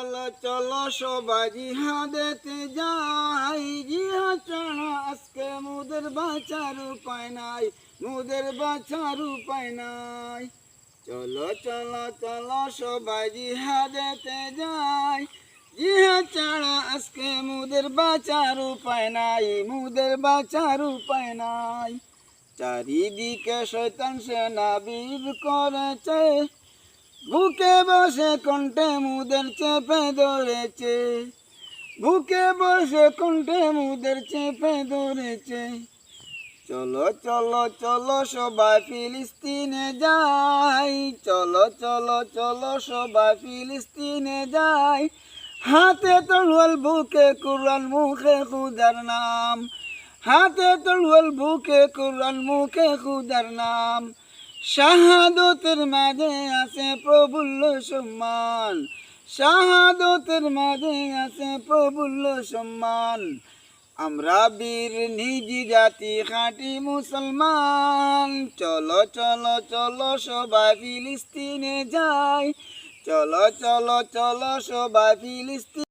চলো চলো সবাই জিহাদেতে যাই। জিহাদ ছাড়া আজকে মুদের বাঁচার উপায় নাই, মুদের বাঁচার উপায় নাই। চলো চলো চলো সবাই জিহাদেতে যাই। জিহাদ ছাড়া আজকে মুদের বাঁচার উপায় নাই, মুদের বাঁচার উপায় নাই। চারিদিকে শৈতান সেনা বীর করেছে বুকে বসে কণ্ঠে মুদের চেপে ধরেছে। বুকে বসে কণ্ঠে মুদের চেপে ধরেছে। চলো চলো চলো সবাই ফিলিস্তিনে যাই। চলো চলো চলো সবাই ফিলিস্তিনে যাই। হাতে তলোয়াল বুকে কুরআন, মুখে খুদার নাম। হাতে তলোয়াল বুকে কুরআন, মুখে খুদার নাম। শাহাদতের মাঝে আছে প্রবুল্ল সম্মান। শাহাদতের মাঝে আছে প্রবুল্ল সম্মান। আমরা বীর, নিজ জাতি, খাঁটি মুসলমান। চলো চলো চলো, সবাই ফিলিস্তিনে যাই। চলো চলো চলো, সবাই ফিলিস্তিন